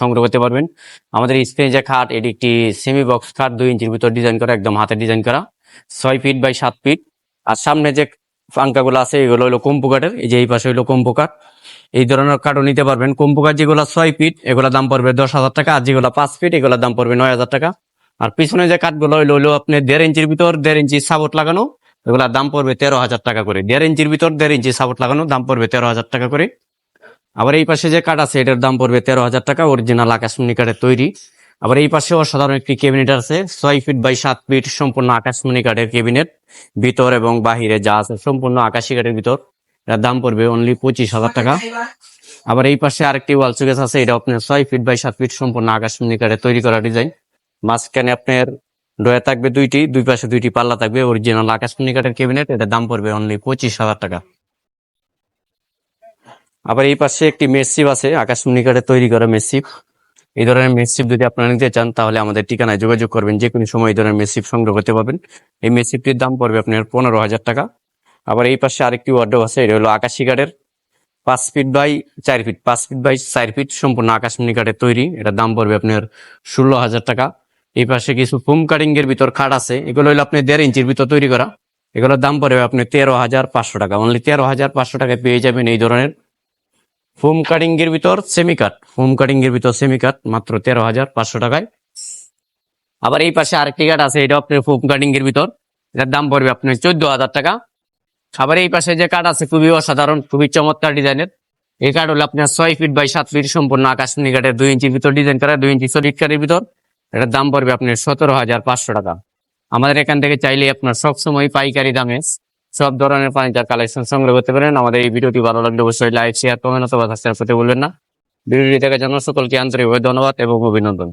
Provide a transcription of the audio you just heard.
সংগ্রহ করতে পারবেন। আমাদের স্ক্রিনে যে খাট, এটি একটি সেমি বক্স খাট, দুই ইঞ্চির ভিতর ডিজাইন করা, একদম হাতে ডিজাইন করা। ছয় ফিট বাই সাত ফিট আর সামনে যে পাঙ্কাগুলো আছে, এগুলো হলো কম্পু কাঠের, এই যে এই পাশে হলো কম্পু কাঠ। এই ধরনের কাঠও নিতে পারবেন। কম্পু কাঠ যেগুলো ছয় ফিট এগুলোর দাম পড়বে দশ হাজার টাকা, আর যেগুলো পাঁচ ফিট এগুলোর দাম পড়বে নয় হাজার টাকা। আর পিছনে যে কাঠগুলো হইল হইল আপনি দেড় ইঞ্চির ভিতর দেড় ইঞ্চি সাপোর্ট লাগানো, এগুলোর দাম পড়বে তেরো হাজার টাকা করে। দেড় ইঞ্চির ভিতর দেড় ইঞ্চি সাপোর্ট লাগানো, দাম পড়বে তেরো হাজার টাকা করে। আবার এই পাশে যে কাঠ আছে, এটার দাম পড়বে তেরো হাজার টাকা অরিজিনাল আকাশমণি কাঠের তৈরি। আবার এই পাশে অসাধারণ একটি ক্যাবিনেট আছে, ছয় ফিট বাই সাত ফিট সম্পূর্ণ আকাশমণি কাঠের ক্যাবিনেট ভিতর এবং বাহিরে যা আছে সম্পূর্ণ আকাশি কাঠের ভিতর। এটার দাম পড়বে অনলি পঁচিশ হাজার টাকা। আবার এই পাশে আরেকটি ওয়াল সুকেস আছে এটা আপনার ছয় ফিট বাই সাত ফিট সম্পূর্ণ আকাশমণি কাঠের তৈরি করা ডিজাইন মাঝখানে আপনার ডয়া থাকবে দুইটি, দুই পাশে দুইটি পাল্লা থাকবে অরিজিনাল আকাশমণি কাঠের ক্যাবিনেট এটার দাম পড়বে অনলি পঁচিশ হাজার টাকা। আবার এই পাশে একটি মেসিপ আছে আকাশমণি কাঠের তৈরি করা মেসিপ এই ধরনের মেসিপ যদি আপনারা নিতে চান, তাহলে আমাদের ঠিকানায় যোগাযোগ করবেন। যে কোনো সময় এই ধরনের মেসিপ সংগ্রহ করতে পারবেন। এই মেসিপটির দাম পড়বে আপনার পনেরো হাজার টাকা। আবার এই পাশে আরেকটি ওয়ার্ডও আছে, এটা হলো আকাশি কাঠের পাঁচ ফিট বাই চার ফিট পাঁচ ফিট বাই চার ফিট সম্পূর্ণ আকাশমণি কাঠের তৈরি। এটার দাম পড়বে আপনার ষোলো হাজার টাকা। এই পাশে কিছু ফোম কাটিং এর ভিতর খাট আছে, এগুলো হলো আপনি দেড় ইঞ্চির ভিতর তৈরি করা। এগুলোর দাম পড়বে আপনি তেরো হাজার পাঁচশো টাকা। অনলি তেরো হাজার পাঁচশো টাকায় পেয়ে যাবেন এই ধরনের ফোম কাটিং এর ভিতর সেমি কাট ফোম কাটিং এর ভিতর সেমি কাট মাত্র তেরো হাজার পাঁচশো টাকায়। আবার এই পাশে আরেকটি কাঠ আছে এটা আপনার ফোম কাটিং এর ভিতর। এটার দাম পড়বে আপনার চোদ্দ হাজার টাকা। আবার এই পাশে যে কাঠ আছে, খুবই অসাধারণ, খুবই চমৎকার ডিজাইনের এই কাঠ হলো আপনার ছয় ফিট বাই সাত ফিট সম্পূর্ণ আকাশমণি কাঠের দুই ইঞ্চির ভিতর ডিজাইন করা, দুই ইঞ্চি সলিড কাঠের ভিতর। এটার দাম পড়বে আপনার সতেরো হাজার পাঁচশো টাকা। আমাদের এখান থেকে চাইলে আপনার সবসময় পাইকারি দামে সব ধরনের ফার্নিচার কালেকশন সংগ্রহ করতে পারেন। আমাদের এই ভিডিওটি ভালো লাগলে অবশ্যই লাইক শেয়ার কমেন্ট অথবা সাবস্ক্রাইব করতে না। ভিডিওটি দেখার জন্য সকলকে আন্তরিকভাবে ধন্যবাদ এবং অভিনন্দন।